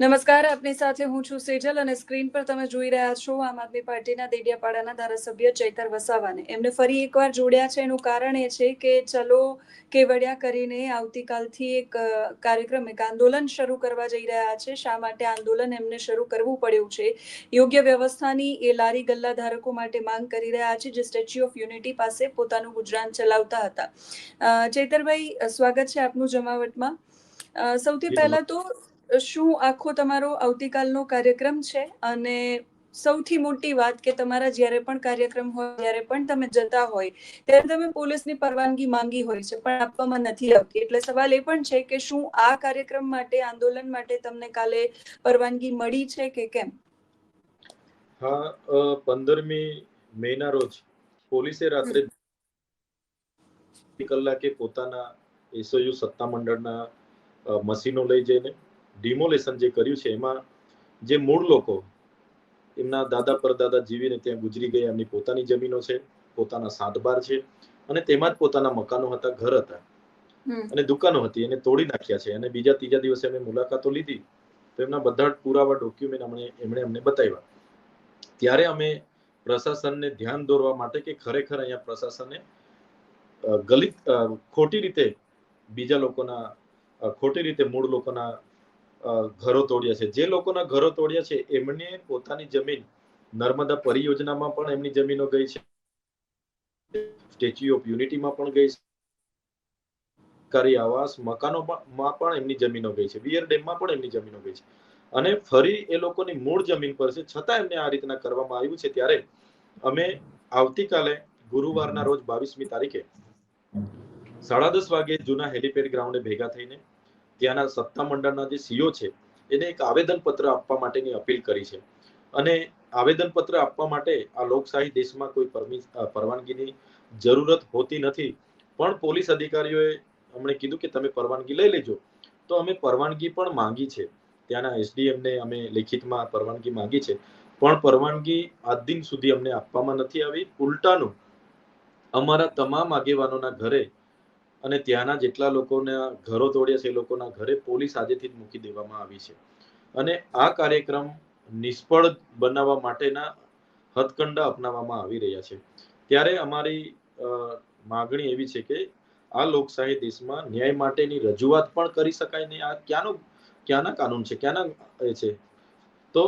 નમસ્કાર આપની સાથે હું છું સેજલ અને સ્ક્રીન પર તમે જોઈ રહ્યા છો આમ આદમી પાર્ટીના દેડિયાપાડાના ધારાસભ્ય ચૈતર વસાવાને. એમને ફરી એકવાર જોડ્યા છે. એનું કારણ એ છે કે ચલો કેવડિયા કરીને આવતીકાલથી એક કાર્યક્રમ એક આંદોલન શરૂ કરવા જઈ રહ્યા છે. શા માટે આંદોલન? એમને શરૂ કરવું પડ્યું છે. યોગ્ય વ્યવસ્થાની એ લારી ગલ્લા ધારકો માટે માંગ કરી રહ્યા છે જે સ્ટેચ્યુ ઓફ યુનિટી પાસે પોતાનું ગુજરાન ચલાવતા હતા. ચૈતરભાઈ સ્વાગત છે આપનું જમાવટમાં. સૌથી પહેલા તો શું આખો તમારો આવતીકાલનો કાર્યક્રમ છે? અને સૌથી મોટી વાત કે તમારા જ્યારે પણ કાર્યક્રમ હોય જ્યારે પણ તમે જતા હોય ત્યારે તમે પોલીસની પરવાનગી માંગી હોય છે પણ આપવામાં નથી આવતી. એટલે સવાલ એ પણ છે કે શું આ કાર્યક્રમ માટે આંદોલન માટે તમને કાલે પરવાનગી મળી છે કે કેમ? હા પંદરમી મેના રોજ પોલીસે રાત્રે કલાકે પોતાના એસઓયુ સત્તામંડળના મશીનો લઈ જઈને ડિમોલેશન જે કર્યું છે એમાં જે મૂળ લોકો એમના દાદા પરદાદા જીવીને ત્યાં ગુજરી ગયા. એમની પોતાની જમીનો છે પોતાના સાતબાર છે અને તેમાં જ પોતાના મકાનો હતા ઘર હતા. અને દુકાનો હતી એને તોડી નાખ્યા છે. અને બીજા ત્રીજા દિવસે અમે મુલાકાતો લીધી. તો એમના બધા પુરાવા ડોક્યુમેન્ટ અમને એમણે અમને બતાવ્યા. ત્યારે અમે પ્રશાસનને ધ્યાન દોરવા માટે કે ખરેખર અહીંયા પ્રશાસને ગલિત ખોટી રીતે બીજા લોકોના ખોટી રીતે મૂળ લોકોના ઘરો તોડ્યા છે. જે લોકોના ઘરો તોડ્યા છે એમને પોતાની જમીન નર્મદા પરિયોજનામાં પણ એમની જમીનો ગઈ છે. સ્ટેચ્યુ ઓફ યુનિટીમાં પણ ગઈ છે. સરકારી આવાસ, મકાનોમાં પણ એમની જમીનો ગઈ છે. વિયર ડેમમાં પણ એમની જમીનો ગઈ છે. અને ફરી એ લોકોની મૂળ જમીન પર છે. છતાં એમને આ રીતના કરવામાં આવ્યું છે. ત્યારે અમે આવતીકાલે ગુરુવારના રોજ બાવીસમી તારીખે સાડા દસ વાગે જૂના હેલીપેડ ગ્રાઉન્ડે ભેગા થઈને ત્યાંના સત્તામંડળના જે સીઓ છે, એને એક આવેદન પત્ર આપવા માટેની અપીલ કરી છે. અને આવેદન પત્ર આપવા માટે આ લોકશાહી દેશમાં કોઈ પરવાનગીની જરૂરત હોતી નથી. પણ પોલીસ અધિકારીઓએ અમને કીધું કે તમે પરવાનગી લઈ લેજો. તો અમે પરવાનગી પણ માંગી છે. ત્યાંના એસડીએમને અમે લેખિતમાં પરવાનગી માંગી છે. પણ પરવાનગી આજ દિન સુધી અમને આપવામાં નથી આવી. ઉલટાનું અમારા તમામ આગેવાનોના ઘરે અને ત્યાંના જેટલા લોકોના ઘરો તોડ્યા છે, એ લોકોના ઘરે પોલીસ આજેથી જ મૂકી દેવામાં આવી છે. અને આ કાર્યક્રમ નિષ્ફળ બનાવવા માટેના હથકંડા અપનાવવામાં આવી રહ્યા છે. ત્યારે અમારી માગણી એવી છે કે આ લોકશાહી દેશમાં ન્યાય માટેની રજૂઆત પણ કરી શકાય નહીં આ ક્યાંનો, ક્યાંના કાનૂન છે, ક્યાંના એ છે? તો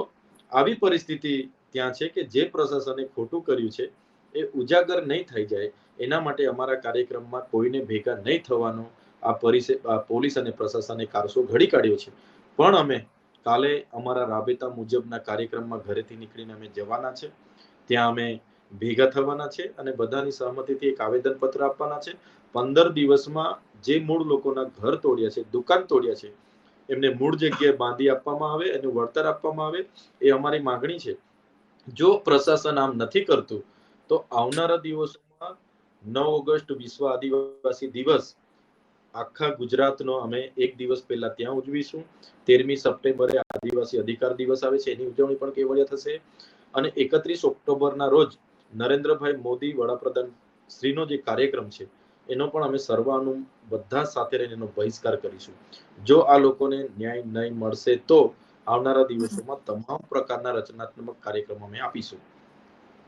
આવી પરિસ્થિતિ ત્યાં છે કે જે પ્રશાસને ખોટું કર્યું છે, એ ઉજાગર નહીં થઈ જાય. એના માટે અમારા કાર્યક્રમમાં કોઈને ભેગા નહીં થવાનો આ પરિસે પોલીસ અને પ્રશાસને કારસો ઘડી કાઢ્યો છે. પણ અમે કાલે અમારા રાબેતા મુજબના કાર્યક્રમમાં ઘરેથી નીકળીને અમે જવાના છે. ત્યાં અમે ભેગા થવાના છે અને બધાની સહમતિથી એક આવેદન પત્ર આપવાના છે. પંદર દિવસમાં જે મૂળ લોકોના ઘર તોડ્યા છે, દુકાન તોડ્યા છે, એમને મૂળ જગ્યાએ બાંધી આપવામાં આવે એનું વળતર આપવામાં આવે એ અમારી માંગણી છે. જો પ્રશાસન આમ નથી કરતું, તો આવનારા દિવસોમાં નવ ઓગસ્ટ વિશ્વ આદિવાસી દિવસ. આખા ગુજરાતનો અમે એક દિવસ પહેલા ત્યાં ઉજવીશું. તેરમી સપ્ટેમ્બરે આદિવાસી અધિકાર દિવસ આવે છે, એની ઉજવણી પણ કેવડિયા થશે. અને એકત્રીસ ઓક્ટોબરના રોજ નરેન્દ્રભાઈ મોદી વડાપ્રધાન શ્રીનો જે કાર્યક્રમ છે, એનો પણ અમે સર્વાનું બધા સાથે રહીને એનો બહિષ્કાર કરીશું. જો આ લોકોને ન્યાય નહીં મળશે તો આવનારા દિવસોમાં તમામ પ્રકારના રચનાત્મક કાર્યક્રમ અમે આપીશું.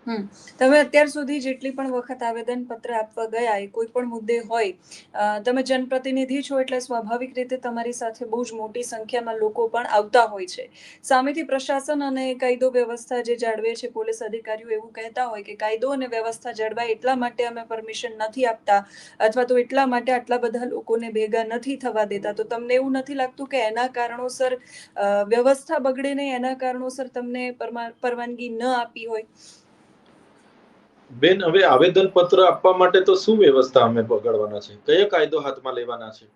તમે અત્યાર સુધી જેટલી પણ વખત આવેદન પત્ર આપવા ગયા, એ કોઈ પણ મુદ્દે હોય તમે જનપ્રતિનિધિ છો એટલે સ્વાભાવિક રીતે તમારી સાથે બહુ જ મોટી સંખ્યામાં લોકો પણ આવતા હોય છે. સામેથી પ્રશાસન અને કાયદો વ્યવસ્થા જે જાળવે છે, પોલીસ અધિકારીઓ એવું કહેતા હોય કે કાયદો અને વ્યવસ્થા જળવાય એટલા માટે અમે પરમિશન નથી આપતા અથવા તો એટલા માટે આટલા બધા લોકોને ભેગા નથી થવા દેતા. તો તમને એવું નથી લાગતું કે એના કારણોસર વ્યવસ્થા બગડે નહીં, એના કારણોસર તમને પરવાનગી ન આપી હોય? બેન હવે આવેદન પત્ર આપવા માટે તો શું વ્યવસ્થા અમે બગાડવાના છે? કયો કાયદો હાથમાં લેવાના છે?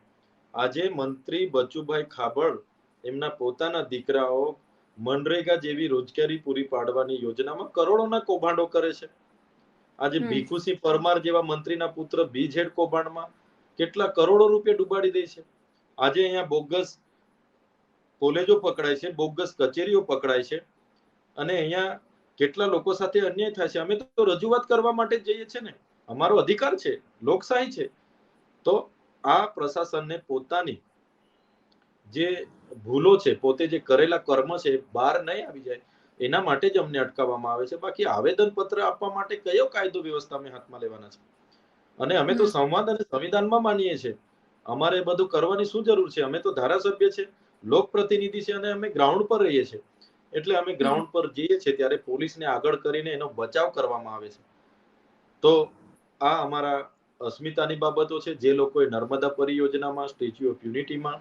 આજે મંત્રી બચુભાઈ ખાબડ એમના પોતાના દીકરાઓ મનરેગા જેવી રોજગારી પૂરી પાડવાની યોજનામાં કરોડોના કૌભાંડો કરે છે. આજે. ભીખુસિંહ પરમાર જેવા મંત્રીના પુત્ર બીજેડ કૌભાંડમાં કેટલા કરોડો રૂપિયા ડૂબાડી દે છે. આજે અહીંયા બોગસ કોલેજો પકડાય છે બોગસ કચેરીઓ પકડાય છે અને અહીંયા કેટલા લોકો સાથે અન્યાય થાય છે? અમે તો રજૂઆત કરવા માટે જઈએ છીએ ને. અમારો અધિકાર છે લોકશાહી છે. તો આ પ્રશાસનને પોતાની જે ભૂલો છે પોતે જે કરેલા કર્મ છે બહાર નહીં આવી જાય. એના માટે જ અમને અટકાવવામાં આવે છે. બાકી આવેદન પત્ર આપવા માટે કયો કાયદો વ્યવસ્થા અમે હાથમાં લેવાના છે? અને અમે તો સંવાદ અને સંવિધાનમાં માનીએ છીએ. અમારે બધું કરવાની શું જરૂર છે? અમે તો ધારાસભ્ય છે લોકપ્રતિનિધિ છે અને અમે ગ્રાઉન્ડ પર રહીએ છીએ. એટલે અમે ગ્રાઉન્ડ પર જઈએ છીએ ત્યારે પોલીસને આગળ કરીને એનો બચાવ કરવામાં આવે છે. તો આ અમારા અસ્મિતાની બાબતો છે. જે લોકોએ નર્મદા પરિયોજનામાં, સ્ટેચ્યુ ઓફ યુનિટીમાં,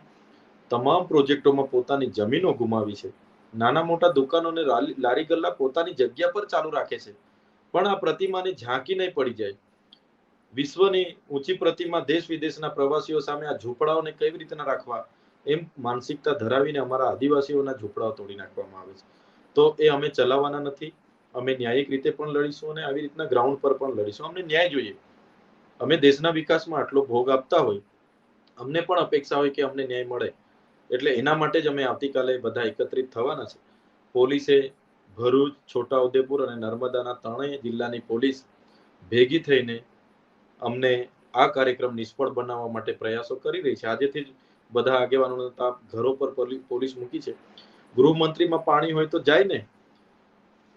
તમામ પ્રોજેક્ટોમાં પોતાની જમીનો ગુમાવી છે. નાના મોટા દુકાનોને લારી ગલ્લા પોતાની જગ્યા પર ચાલુ રાખે છે. પણ આ પ્રતિમાની ઝાંકી નહીં પડી જાય. વિશ્વની ઊંચી પ્રતિમા દેશ વિદેશના પ્રવાસીઓ સામે આ ઝૂંપડાઓને કેવી રીતના રાખવા એમ માનસિકતા ધરાવીને અમારા આદિવાસીઓના ઝૂંપડાઓ તોડી નાખવામાં આવે છે. તો એ અમે ચલાવવાના નથી. અમે ન્યાયિક રીતે પણ લડીશું અને આવી રીતના ગ્રાઉન્ડ પર પણ લડીશું. અમને ન્યાય જોઈએ. અમે દેશના વિકાસમાં આટલો ભોગ આપતા હોય, અમને પણ અપેક્ષા હોય કે અમને ન્યાય મળે. એટલે એના માટે જ અમે આવતીકાલે બધા એકત્રિત થવાના છે. પોલીસે ભરૂચ, છોટાઉદેપુર અને નર્મદાના ત્રણેય જિલ્લાની પોલીસ ભેગી થઈને અમને આ કાર્યક્રમ નિષ્ફળ બનાવવા માટે પ્રયાસો કરી રહી છે. આજેથી જ બધા આગેવાનોને ઘરો પર પોલીસ મૂકી છે. ગૃહમંત્રીમાં પાણી હોય તો જાય ને.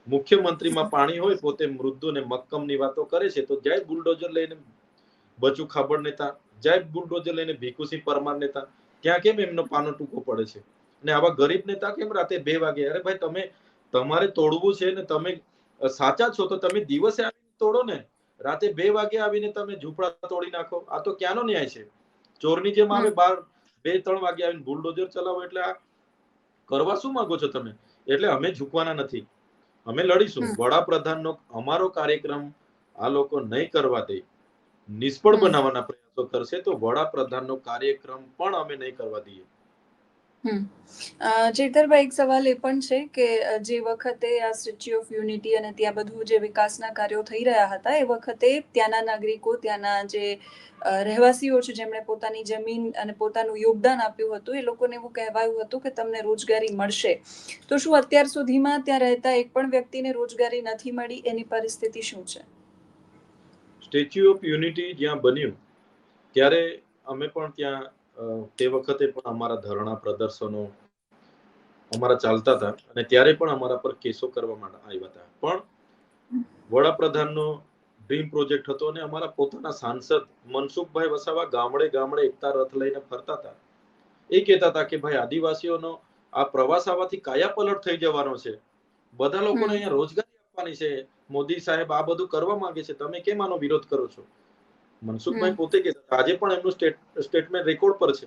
મુખ્યમંત્રીમાં પાણી હોય પોતે મૃદુ ને મક્કમની વાતો કરે છે તો જાય બુલડોઝર લઈને બચુ ખાબડ નેતા જાય બુલડોઝર લઈને ભીખુસિંહ પરમાર નેતા ત્યાં કેમ એમનો પાનો ટૂંકો પડે છે? અને આવા ગરીબ નેતા કેમ રાતે બે વાગે? અરે ભાઈ તમે તમારે તોડવું છે ને તમે સાચા છો તો તમે દિવસે આવીને તોડો ને. રાતે બે વાગે આવીને તમે ઝૂંપડા તોડી નાખો. આ તો ક્યાંનો ન્યાય છે? ચોરની જેમ આવે બાર બે ત્રણ વાગે આવીને બુલડોઝર ચલાવો એટલે આ કરવા શું માંગો છો તમે? એટલે અમે ઝૂકવાના નથી. અમે લડીશું. વડાપ્રધાનનો અમારો કાર્યક્રમ આ લોકો નહીં કરવા દે. નિષ્ફળ બનાવવાના પ્રયાસો કરશે તો વડાપ્રધાનનો કાર્યક્રમ પણ અમે નહીં કરવા દઈએ. ચેતરભાઈ એક સવાલ એ પણ છે કે જે વખતે આ સ્ટેચ્યુ ઓફ યુનિટી અને ત્યાં બધું જે વિકાસના કાર્યો થઈ રહ્યા હતા એ વખતે ત્યાંના નાગરિકો ત્યાંના જે રહેવાસીઓ છે જેમણે પોતાની જમીન અને પોતાનું યોગદાન આપ્યું હતું એ લોકોને એવું કહેવાયું હતું કે તમને રોજગારી મળશે. તો શું અત્યાર સુધીમાં ત્યાં રહેતા એક પણ વ્યક્તિને રોજગારી નથી મળી? એની પરિસ્થિતિ શું છે? સ્ટેચ્યુ ઓફ યુનિટી જ્યાં બન્યું ત્યારે અમે પણ ત્યાં તે વખતે પણ અમારા ધરણા પ્રદર્શનો અમારા ચાલતા હતા અને ત્યારે પણ અમારા પર કેસો કરવામાં આવ્યા હતા. પણ વડાપ્રધાનનો ડ્રીમ પ્રોજેક્ટ હતો અને અમારા પોતાના સાંસદ મનસુખભાઈ વસાવા ગામડે ગામડે એકતા રથ લઈને ફરતા હતા. એ કહેતા હતા કે ભાઈ આદિવાસીઓનો આ પ્રવાસ આવવાથી કાયા પલટ થઈ જવાનો છે. બધા લોકોને. અહીંયા રોજગારી આપવાની છે. મોદી સાહેબ આ બધું કરવા માંગે છે. તમે કેમ આનો વિરોધ કરો છો? મનસુખભાઈ પોતે કે આજે પણ એમનું સ્ટેટમેન્ટ રેકોર્ડ પર છે.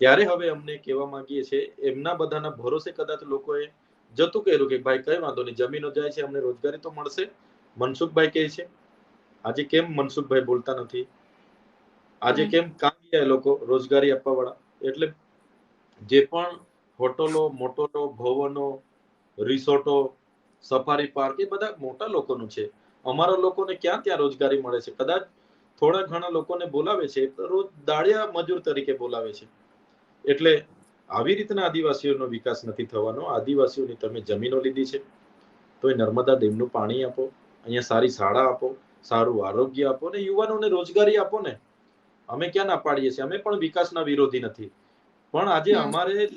ત્યારે હવે અમને કહેવા માંગીએ છે એમના બધાના ભરોસે કદાચ લોકોએ જતું કર્યું કે ભાઈ કઈ વાંધો નહીં જમીનો જાય છે અમને રોજગારી તો મળશે. મનસુખભાઈ કહે છે આજે કેમ મનસુખભાઈ બોલતા નથી? આજે કેમ કામ ગયા લોકો રોજગારી આપવા વાળા એટલે જે પણ હોટલો મોટલો ભવનો રિસોર્ટો સફારી પાર્ક એ બધા મોટા લોકોનું છે. અમારા લોકોને ક્યાં ત્યાં રોજગારી મળે છે? કદાચ થોડા ઘણા લોકોને બોલાવે છે રોજ દાળિયા મજૂર તરીકે બોલાવે છે. એટલે આવી રીતના આદિવાસીઓનો વિકાસ નથી થવાનો. આદિવાસીઓની તમે જમીનો લીધી છે તો એ નર્મદા ડેમનું પાણી આપો અહીંયા સારી શાળા આપો સારું આરોગ્ય આપો ને યુવાનોને રોજગારી આપો ને. અમે ક્યાં ના પાડીએ છીએ? અમે પણ વિકાસના વિરોધી નથી. પણ આજે અમારે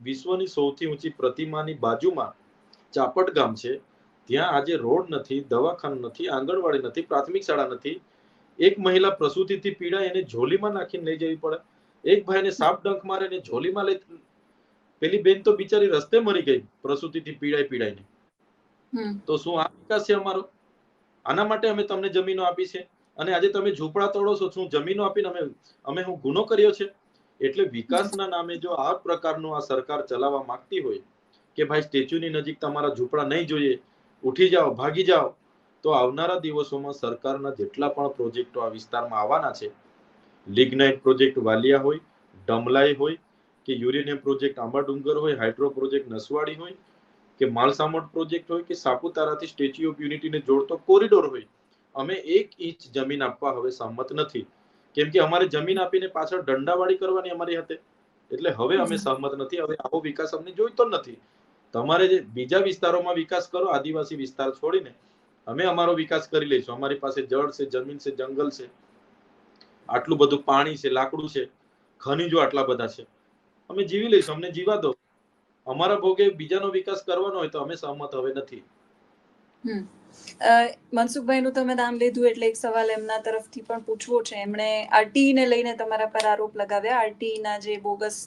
વિશ્વની સૌથી ઊંચી પ્રતિમાની બાજુમાં ચાપટ ગામ છે. ત્યાં આજે રોડ નથી દવાખાનું નથી આંગણવાડી નથી પ્રાથમિક શાળા નથી. એક મહિલા પ્રસૂતિથી પીડાય એને ઝોલીમાં નાખીને લઈ જવી પડે. એક ભાઈને સાપ ડંખ મારે એને ઝોલીમાં લઈ પેલી બેન તો બિચારી રસ્તે મરી ગઈ પ્રસૂતિથી પીડાય પીડાઈને તો શું આ વિકાસ છે અમારો? આના માટે અમે તમને જમીનો આપી છે. અને આજે તમે ઝૂંપડા તોડો છો શું જમીનો આપીને અમે અમે હું ગુનો કર્યો છે? એટલે વિકાસના નામે જો આ પ્રકારનું આ સરકાર ચલાવવા માંગતી હોય કે ભાઈ સ્ટેચ્યુની નજીક તમારા ઝૂંપડા નહીં જોઈએ ઉઠી જાઓ ભાગી જાઓ તો આવનારા દિવસોમાં સરકારના જેટલા પણ પ્રોજેક્ટો આ વિસ્તારમાં આવવાના છે લિગ્નાઇટ પ્રોજેક્ટ વાલિયા હોય ડમલાઈ હોય કે યુરેનિયમ પ્રોજેક્ટ આંબા ડુંગર હોય હાઇડ્રો પ્રોજેક્ટ નસવાડી હોય કે માલસામડ પ્રોજેક્ટ હોય કે સાપુતારાથી સ્ટેચ્યુ ઓફ યુનિટીને જોડતો કોરિડોર હોય અમે એક ઇંચ જમીન આપવા હવે સંમત નથી. કેમ કે અમારે જમીન આપીને પાછળ દંડાવાળી કરવાની અમારી હતી એટલે હવે અમે સહમત નથી હવે આવો વિકાસ અમને જોઈતો નથી. તમારે જે બીજા વિસ્તારોમાં વિકાસ કરો આદિવાસી વિસ્તાર છોડીને અમે અમારો વિકાસ કરી લઈશું. અમારી પાસે જળ છે, જમીન છે, જંગલ છે. આટલું બધું પાણી છે, લાકડું છે, ખનીજો આટલા બધા છે. અમે જીવી લઈશું, અમને જીવા દો. અમારા ભોગે બીજાનો વિકાસ કરવાનો હોય તો અમે સહમત હવે નથી. મનસુખભાઈ નું તમે નામ લીધું એટલે એક સવાલ એમના તરફથી પણ પૂછવો છે. એમણે આરટી ને લઈને તમારા પર આરોપ લગાવ્યા. આરટીઈ ના જે બોગસ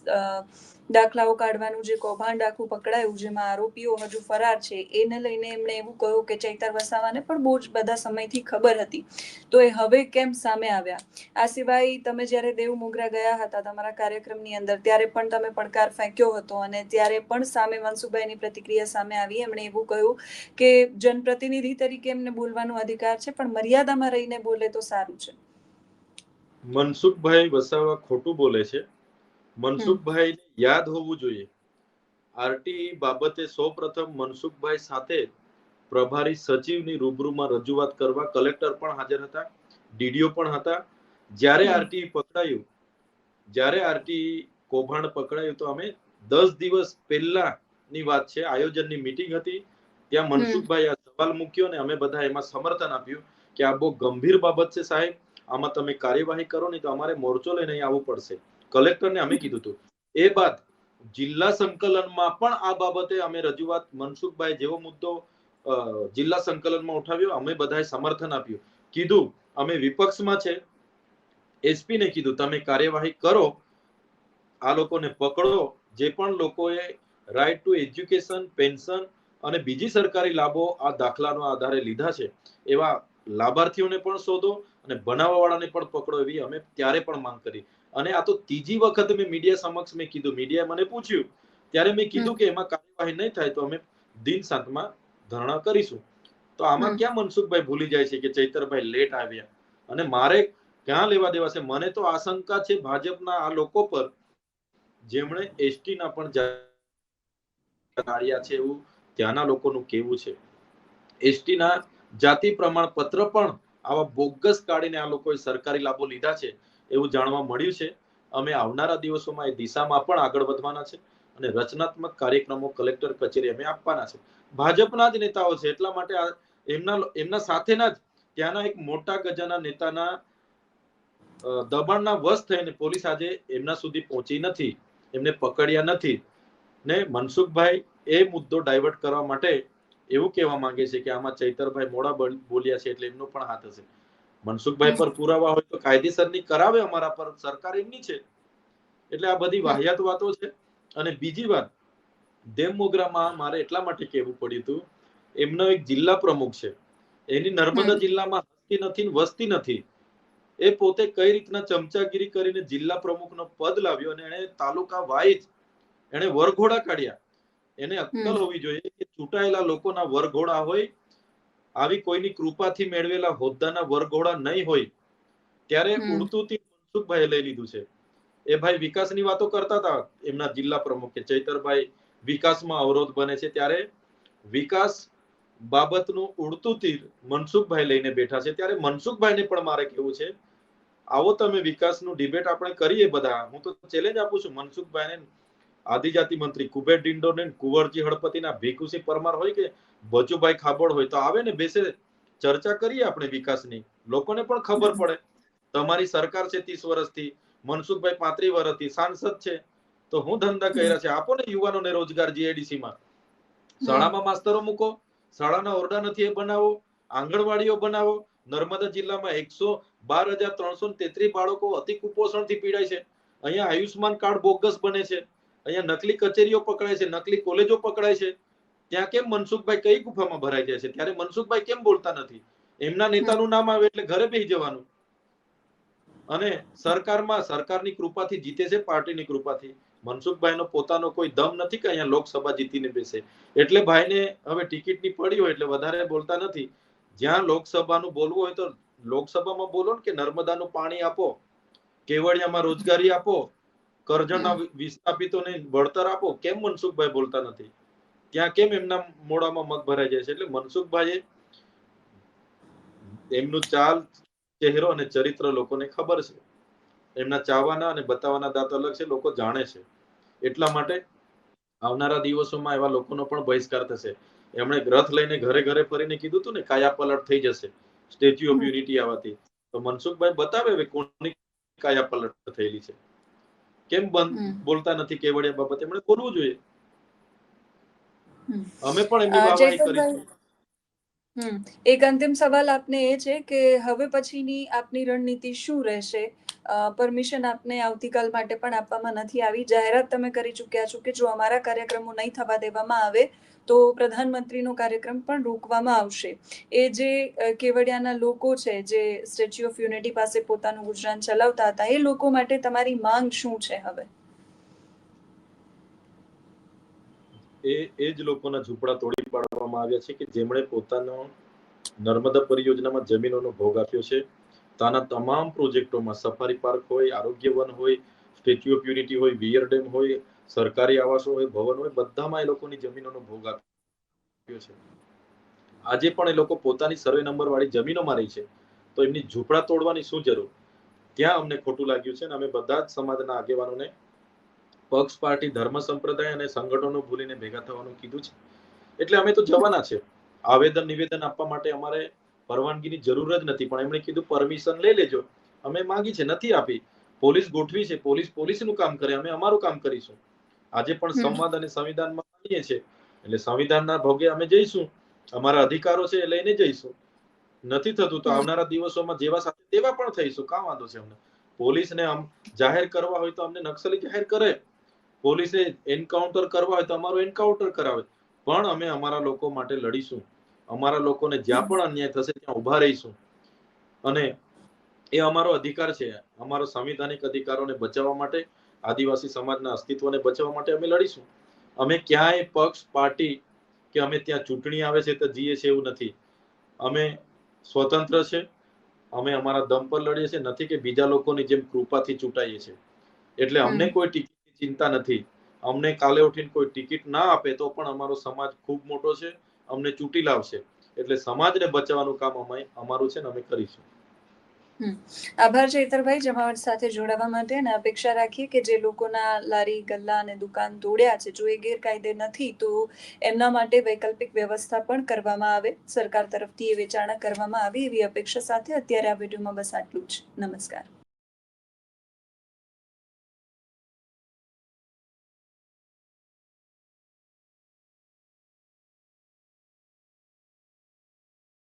દાખલાઓ કાઢવાનું, જે કૌભાંડ આખું પકડાયું, જેમાં આરોપીઓ હજુ ફરાર છે, એને લઈને એમણે એવું કહ્યું કે ચૈતર વસાવાને પણ બહુ જ બધા સમયથી ખબર હતી. તો એ હવે કેમ સામે આવ્યા? આ સિવાય તમે જ્યારે દેવ મોગરા ગયા હતા તમારા કાર્યક્રમની અંદર, ત્યારે પણ તમે પડકાર ફેંક્યો હતો અને ત્યારે પણ સામે મનસુખભાઈની પ્રતિક્રિયા સામે આવી. એમણે એવું કહ્યું કે જનપ્રતિનિધિ તરીકે એમને બોલવાનો અધિકાર છે, પણ મર્યાદામાં રહીને બોલે તો સારું છે. મનસુખભાઈ વસાવા ખોટું બોલે છે. મનસુખભાઈ યાદ હોવું જોઈએ. આરટી બાબતે સૌપ્રથમ મનસુખભાઈ સાથે પ્રભારી સચિવની રૂબરૂમાં રજૂઆત કરવા કલેક્ટર પણ હાજર હતા ડીડીઓ પણ હતા. જ્યારે આરટીઈ પકડાયું જ્યારે આરટીઈ કૌભાંડ પકડાયું તો અમે દસ દિવસ પહેલાની વાત છે આયોજનની મીટિંગ હતી. ત્યાં મનસુખભાઈ આ સવાલ મૂક્યો ને અમે બધા એમાં સમર્થન આપ્યું કે આ બહુ ગંભીર બાબત છે સાહેબ. આમાં તમે કાર્યવાહી કરો નહીં તો અમારે મોરચો લઈને આવવું પડશે. કલેક્ટરને અમે કીધું હતું. એ બાદ જિલ્લા સંકલનમાં પણ આ બાબતે અમે રજૂઆત મનસુખભાઈ જેવો મુદ્દો જિલ્લા સંકલનમાં ઉઠાવ્યો. અમે બધાએ સમર્થન આપ્યું. કીધું, અમે વિપક્ષમાં છે. એસપી ને કીધું, તમે કાર્યવાહી કરો. આ લોકોને પકડો. જે પણ લોકોએ રાઇટ ટુ એજ્યુકેશન પેન્શન અને બીજી સરકારી લાભો આ દાખલાનો આધારે લીધા છે, એવા લાભાર્થીઓને પણ શોધો અને બનાવવાવાળાને પણ પકડો એવી અમે ત્યારે પણ માંગ કરી. અને આ તો ત્રીજી વખત મેં મીડિયા સમક્ષ મેં કીધું. મીડિયાએ મને પૂછ્યું. ત્યારે મેં કીધું કે એમાં કાર્યવાહી નહીં થાય તો અમે દિન સાતમાં ધરણા કરીશું. તો આમાં ક્યાં મનસુખભાઈ ભૂલી જાય છે કે ચૈતરભાઈ લેટ આવ્યા? અને મારે ક્યાં લેવા દેવા છે? મને તો આશંકા છે ભાજપના આ લોકો પર. જેમણે એસટી ના પણ કાઢ્યા છે એવું ત્યાંના લોકોનું કેવું છે. એસટી ના જાતિ પ્રમાણપત્ર પણ આવા બોગસ કાઢીને આ લોકોએ સરકારી લાભો લીધા છે. એવું જાણવા મળ્યું છે. અમે આવનારા દિવસોમાં એ દિશામાં પણ આગળ વધવાના છે અને રચનાત્મક કાર્યક્રમો કલેક્ટર કચેરી અમે આપવાના છે. ભાજપના જ નેતાઓ છે, એટલા માટે એમના એમના સાથેના જ ત્યાંના એક મોટા ગજાના નેતાના દબાણના વશ થઈને પોલીસ આજે એમના સુધી પહોંચી નથી, એમને પકડ્યા નથી. ને મનસુખભાઈ એ મુદ્દો ડાયવર્ટ કરવા માટે એવું કહેવા માંગે છે કે આમાં ચૈતરભાઈ મોડા બોલ્યા છે એટલે એમનો પણ હાથ હશે. મનસુખભાઈ પર પુરાવા હોય તો કાયદેસરની કરાવે અમારા પર. સરકાર એમની છે. એટલે આ બધી વાહિયાત વાતો છે. અને બીજી વાત ડેમોગ્રામાં મારે એટલા માટે કહેવું પડ્યું હતું એમનો એક જિલ્લા પ્રમુખ છે. એની નર્મદા જિલ્લામાં હસ્તી નથી વસ્તી નથી. એ પોતે કઈ રીતના ચમચાગીરી કરીને જિલ્લા પ્રમુખનો પદ લાવ્યો અને એને તાલુકા વાઇઝ એને વરઘોડા કાઢ્યા. એને અક્કલ હોવી જોઈએ કે ચૂંટાયેલા લોકોના વરઘોડા હોય આવી કોઈની કૃપાથી મેળવેલા હોદ્દાના વરઘોડા નહીં હોય ત્યારે હમ. ઉડતુંથી મનસુખભાઈએ લઈ લીધું છે. એ ભાઈ વિકાસની વાતો કરતા હતા એમના જિલ્લા પ્રમુખ. કે ચૈતરભાઈ વિકાસમાં અવરોધ બને છે ત્યારે વિકાસ બાબતનું ઉડતું તીર મનસુખભાઈ લઈને બેઠા છે. ત્યારે મનસુખભાઈને પણ મારે કેવું છે આવો તમે વિકાસનું ડિબેટ આપણે કરીએ બધા. હું તો ચેલેન્જ આપું છું. મનસુખભાઈને આદિજાતિ મંત્રી કુબેર ડિંડોને કુંવરજી હળપતિના ભીખુસિંહ પરમાર હોય કે બચુભાઈ ખાબોડ હોય તો આવે ને બેસે ચર્ચા કરીએ આપણે વિકાસની. લોકોને પણ ખબર પડે. તમારી સરકાર છે ત્રીસ વર્ષથી મનસુખભાઈ પાંત્રી વર્ષથી સાંસદ છે. તો હું ધંધા કર્યા છે. આપો ને યુવાનોને રોજગાર જીએડીસી માં. શાળામાં માસ્તરો મૂકો શાળાના ઓરડા નથી એ બનાવો આંગણવાડીઓ બનાવો. નર્મદા જિલ્લામાં એકસો બાર હજાર ત્રણસો તેત્રીસ બાળકો અતિ કુપોષણથી પીડાય છે. અહીંયા આયુષ્માન કાર્ડ બોગસ બને છે. અહીંયા નકલી કચેરીઓ પકડાય છે, નકલી કોલેજો પકડાય છે. ત્યાં કેમ મનસુખભાઈ કઈ ગુફામાં ભરાઈ જાય છે? ત્યારે મનસુખભાઈ કેમ બોલતા નથી? એમના નેતાનું નામ આવે એટલે ઘરે બેસી જવાનું. અને સરકારમાં, સરકારની કૃપાથી જીતે છે, પાર્ટીની કૃપાથી. મનસુખભાઈનો પોતાનો કોઈ દમ નથી કે અહીંયા લોકસભા જીતીને બેસે. એટલે ભાઈને હવે ટિકિટની પડી હોય એટલે વધારે બોલતા નથી. જ્યાં લોકસભાનું બોલવું હોય તો લોકસભામાં બોલો ને કે નર્મદાનું પાણી આપો, કેવડિયામાં રોજગારી આપો કરજણના વિસ્થાપિતોને વળતર આપો. કેમ મનસુખભાઈ બોલતા નથી? ત્યાં કેમ એમના મોડામાં મગ ભરાઈ જાય છે? એટલે મનસુખભાઈએ એમનું ચાલ ચહેરો અને ચરિત્ર લોકોને ખબર છે. એમના ચાવાના અને બતાવવાના દાંત અલગ છે લોકો જાણે છે. એટલા માટે આવનારા દિવસોમાં એવા લોકોનો પણ બહિષ્કાર થશે. એમણે રથ લઈને ઘરે ઘરે ફરીને કીધું હતું ને કાયા પલટ થઈ જશે. સ્ટેચ્યુ ઓફ યુનિટી આવવાથી. તો મનસુખભાઈ બતાવે કોની કાયા પલટ થયેલી છે. કેમ બંધ? બોલતા નથી કેવડિયા બાબતે? એમણે બોલવું જોઈએ. અમે પણ એમની વાવણી કરીશું. એક અંતિમ સવાલ આપને એ છે કે હવે પછીની આપની રણનીતિ શું રહેશે? પરમિશન આપને આવતીકાલ માટે પણ આપવામાં નથી આવી. જાહેરાત તમે કરી ચૂક્યા છો કે જો અમારા કાર્યક્રમો નહીં થવા દેવામાં આવે તો પ્રધાનમંત્રીનો કાર્યક્રમ પણ રોકવામાં આવશે. એ જે કેવડિયાના લોકો છે, જે સ્ટેચ્યુ ઓફ યુનિટી પાસે પોતાનું ગુજરાન ચલાવતા હતા, એ લોકો માટે તમારી માંગ શું છે હવે? એ એ જ લોકોના ઝૂંપડા તોડી પાડવામાં આવ્યા છે કે જેમણે પોતાનો નર્મદા પરિયોજનામાં જમીનોનો ભોગ આપ્યો છે. ત્યાંના તમામ પ્રોજેક્ટોમાં સફારી પાર્ક હોય, આરોગ્ય વન હોય સ્ટેચ્યુ ઓફ યુનિટી હોય વિયર ડેમ હોય સરકારી આવાસો હોય, ભવન હોય, બધામાં એ લોકોની જમીનોનો ભોગ આપ્યો છે. આજે પણ એ લોકો પોતાની સર્વે નંબર વાળી જમીનોમાં રહી છે. તો એમની ઝૂંપડા તોડવાની શું જરૂર? ત્યાં અમને ખોટું લાગ્યું છે? અને અમે બધા જ સમાજના આગેવાનોને પક્ષ, પાર્ટી, ધર્મ સંપ્રદાય અને સંગઠનો ભૂલીને ભેગા થવાનું કીધું છે. એટલે અમે તો જવાના છે. આવેદન, નિવેદન આપવા માટે અમારે પરવાનગીની જરૂર જ નથી. પણ એમણે કીધું પરમિશન લઈ લેજો. અમે માંગી છે, નથી આપી. પોલીસ ગોઠવી છે. પોલીસ પોલીસનું કામ કરે. અમે અમારું કામ કરીશું. આજે પણ સંવાદ અને સંવિધાનમાં માનીએ છીએ. એટલે સંવિધાનના ભોગે અમે જઈશું. અમારા અધિકારો છે એ લઈને જઈશું. નથી થતું તો આવનારા દિવસોમાં જેવા સાથે તેવા પણ થઈશું. કા વાંધો છે અમને? પોલીસને આમ જાહેર કરવા હોય તો અમને નક્સલી જાહેર કરે. પોલીસે એન્કાઉન્ટર કરવા હોય તો અમારું એન્કાઉન્ટર કરાવે. પણ અમે અમારા લોકો માટે લડીશું. અમારા લોકોને જ્યાં પણ અન્યાય થશે ત્યાં ઊભા રહીશું. અને એ અમારો અધિકાર છે. અમારો સંવિધાનિક અધિકારોને બચાવવા માટે આદિવાસી સમાજના અસ્તિત્વને બચાવવા માટે અમે લડીશું. અમે ક્યાંય પક્ષ પાર્ટી કે અમે ત્યાં ચૂંટણી આવે છે તો જઈએ છે એવું નથી. અમે સ્વતંત્ર છે. અમે અમારા દમ પર લડીએ છીએ. નથી કે બીજા લોકોની જેમ કૃપાથી ચૂંટાઈએ છીએ. એટલે અમને. કોઈ ટિકિટની ચિંતા નથી. અમને કાલે ઉઠીને કોઈ ટિકિટ ના આપે તો પણ અમારો સમાજ ખૂબ મોટો છે. અમને ચૂંટી લાવશે. એટલે સમાજને બચાવવાનું કામ અમે અમારું છે ને અમે કરીશું. આભાર ચૈતરભાઈ, જમાવટ સાથે જોડાવા માટે અને અપેક્ષા રાખીએ કે જે લોકોના લારી, ગલ્લા અને દુકાન તોડ્યા છે, જો એ ગેરકાયદે નથી, તો એમના માટે વૈકલ્પિક વ્યવસ્થા પણ કરવામાં આવે. સરકાર તરફથી એ વેચાણ કરવામાં આવે એવી અપેક્ષા સાથે અત્યારે આ વિડીયોમાં બસ આટલું જ. નમસ્કાર.